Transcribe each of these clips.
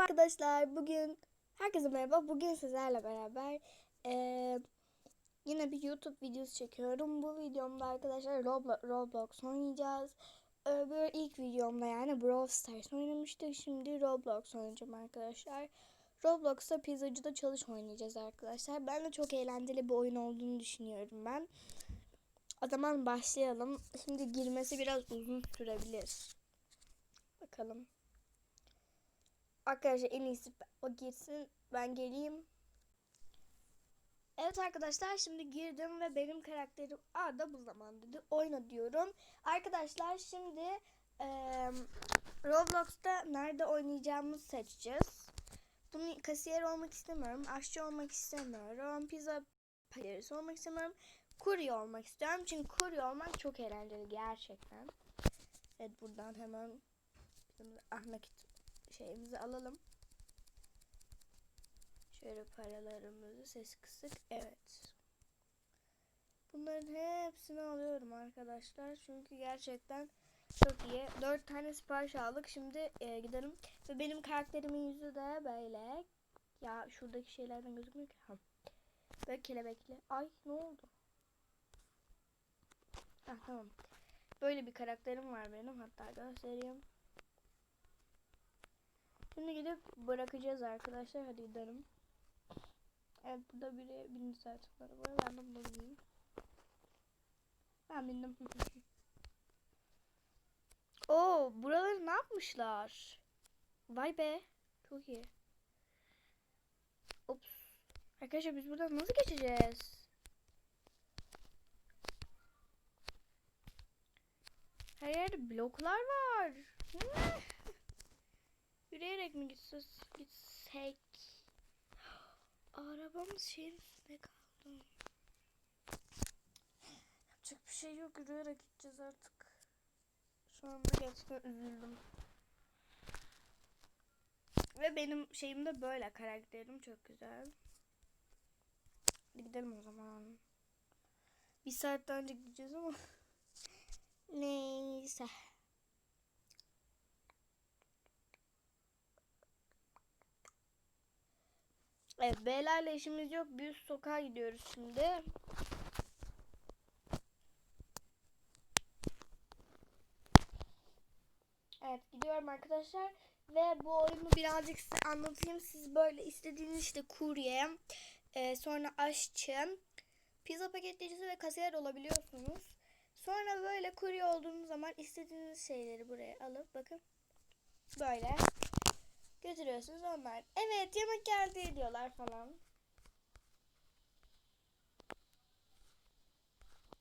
arkadaşlar bugün herkese merhaba. Bugün sizlerle beraber eee, yine bir YouTube videosu çekiyorum. Bu videomda arkadaşlar Roblo- Roblox oynayacağız. Öbür ilk videomda yani Brawl Stars oynamıştık. Şimdi Roblox oynayacağım arkadaşlar. Roblox'ta pizzacıda çalış oynayacağız arkadaşlar. Ben de çok eğlenceli bir oyun olduğunu düşünüyorum ben. O zaman başlayalım. Şimdi girmesi biraz uzun sürebilir. Bakalım Arkadaşlar en iyisi o girsin ben geleyim. Evet arkadaşlar şimdi girdim ve benim karakterim Arda bu zaman dedi. Oyna diyorum. Arkadaşlar şimdi eee, Roblox'ta nerede oynayacağımızı seçeceğiz. Bunu kasiyer olmak istemiyorum. Aşçı olmak istemiyorum. Pizza patirisi olmak istemiyorum. Kurye olmak istiyorum. Çünkü kurye olmak çok eğlenceli gerçekten. Evet buradan hemen Ahmet şeyimizi alalım. Şöyle paralarımızı ses kısık. Evet. Bunların hepsini alıyorum arkadaşlar. Çünkü gerçekten çok iyi. Dört tane sipariş aldık. Şimdi e, gidelim. Ve benim karakterimin yüzü de böyle. Ya şuradaki şeylerden gözükmüyor ki. Ha. Böyle kelebekli. Ay ne oldu? Ah tamam. Böyle bir karakterim var benim. Hatta göstereyim. Şimdi gidip bırakacağız arkadaşlar. Hadi gidelim. Evet burada biri bindi zaten arabaya. Ben de buna bineyim. Ben bindim. Oo buraları ne yapmışlar? Vay be. Çok iyi. Ops. Arkadaşlar biz buradan nasıl geçeceğiz? Her yerde bloklar var. Yürüyerek mi gitsek? gitsek? Arabamız şeyin üstünde kaldı. Yapacak bir şey yok. Yürüyerek gideceğiz artık. Şu anda gerçekten üzüldüm. Ve benim şeyim de böyle. Karakterim çok güzel. Hadi gidelim o zaman. Bir saat önce gideceğiz ama. Neyse. Evet B'lerle işimiz yok. Bir sokağa gidiyoruz şimdi. Evet gidiyorum arkadaşlar. Ve bu oyunu birazcık size anlatayım. Siz böyle istediğiniz işte kurye, e, sonra aşçı, pizza paketleyicisi ve kasiyer olabiliyorsunuz. Sonra böyle kurye olduğunuz zaman istediğiniz şeyleri buraya alıp bakın böyle götürüyorsunuz onlar. Evet yemek geldi diyorlar falan.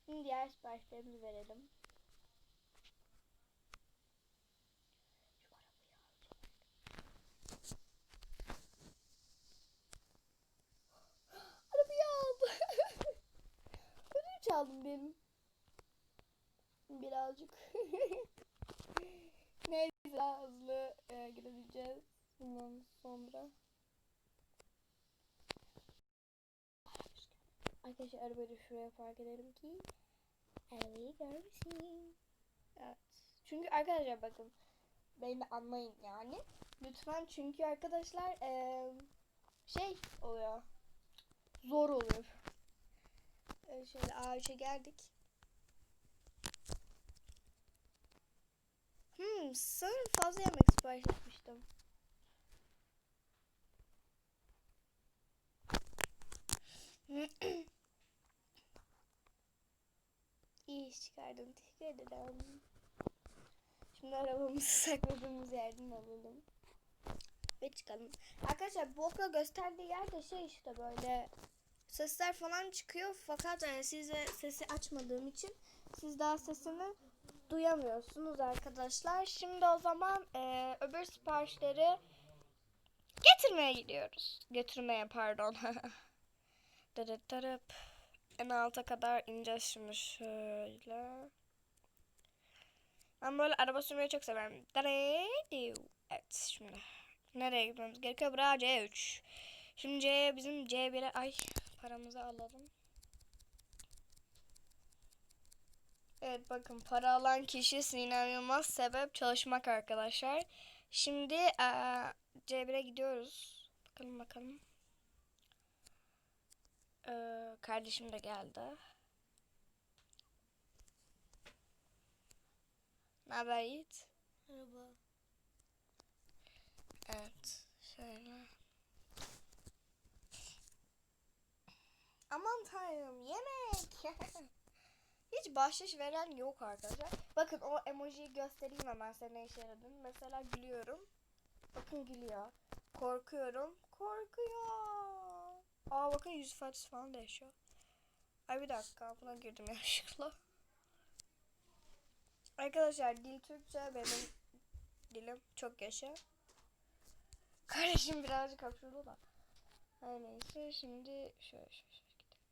Şimdi diğer siparişlerimizi verelim. Çaldım benim. Birazcık. Neyse hızlı e, gidebileceğiz. Bundan sonra. Arkadaşlar arabayı şuraya park edelim ki arabayı görmesin. Evet. Çünkü arkadaşlar bakın beni anlayın yani. Lütfen çünkü arkadaşlar eee, şey oluyor. Zor oluyor. Ee, şöyle A3'e geldik. Hmm, sanırım fazla yemek sipariş etmiştim. İyi iş çıkardın. Teşekkür ederim. Şimdi arabamızı sakladığımız yerden alalım. Ve çıkalım. Arkadaşlar bu okla gösterdiği yerde şey işte böyle sesler falan çıkıyor. Fakat e, size sesi açmadığım için siz daha sesini duyamıyorsunuz arkadaşlar. Şimdi o zaman e, öbür siparişleri getirmeye gidiyoruz. Götürmeye pardon. Dırıp dırıp. En alta kadar ineceğiz şimdi şöyle. Ben böyle araba sürmeyi çok severim. Evet şimdi. Nereye gitmemiz gerekiyor? Bura C3. Şimdi C bizim C1'e ay paramızı alalım. Evet bakın para alan kişi Sinem Yılmaz sebep çalışmak arkadaşlar. Şimdi eee, C1'e gidiyoruz. Bakalım bakalım. Ee, kardeşim de geldi. Ne haber Yiğit? Merhaba. Evet. Şöyle. Aman tanrım yemek. Hiç bahşiş veren yok arkadaşlar. Bakın o emojiyi göstereyim hemen size ne işe yaradığını. Mesela gülüyorum. Bakın gülüyor. Korkuyorum. Korkuyor. Aa bakın yüz ifadesi falan değişiyor. Ay bir dakika buna girdim yanlışlıkla. Arkadaşlar dil Türkçe benim dilim çok yaşa. Kardeşim birazcık hapşurdu da. Her neyse şimdi şöyle şöyle şöyle gidelim.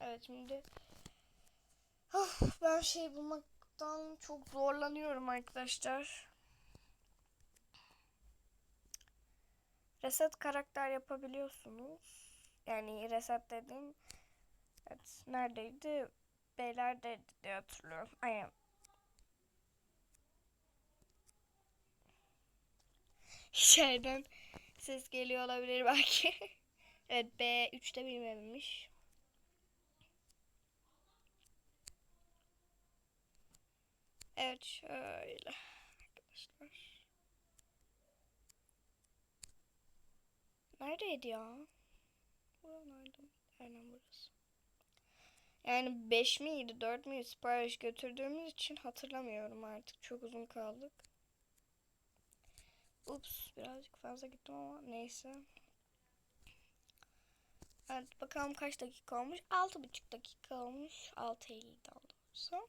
Evet şimdi Of, ben şey bulmaktan çok zorlanıyorum arkadaşlar. Reset karakter yapabiliyorsunuz. Yani reset dediğim evet, neredeydi? Beyler'de diye hatırlıyorum. Aynen. İçeriden ses geliyor olabilir belki. evet B3'te benim evimmiş. Evet şöyle arkadaşlar. Neredeydi ya? Bura nerede? Aynen burası. Yani 5 miydi 4 miydi sipariş götürdüğümüz için hatırlamıyorum artık. Çok uzun kaldık. Ups birazcık fazla gittim ama neyse. Evet bakalım kaç dakika olmuş. 6,5 dakika olmuş. 6.50 daha doğrusu.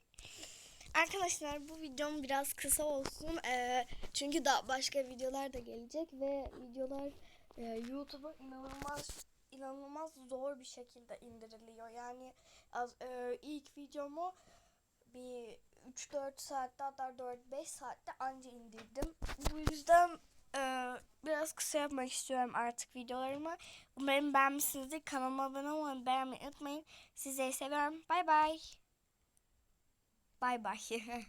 Arkadaşlar bu videom biraz kısa olsun. Ee, çünkü daha başka videolar da gelecek ve videolar e, YouTube'a inanılmaz inanılmaz zor bir şekilde indiriliyor. Yani az e, ilk videomu bir 3-4 saatte hatta 4-5 saatte anca indirdim. Bu yüzden e, biraz kısa yapmak istiyorum artık videolarımı. Umarım beğenmişsinizdir. Kanalıma abone olmayı beğenmeyi unutmayın. Sizleri seviyorum. Bay bay. Bay bay.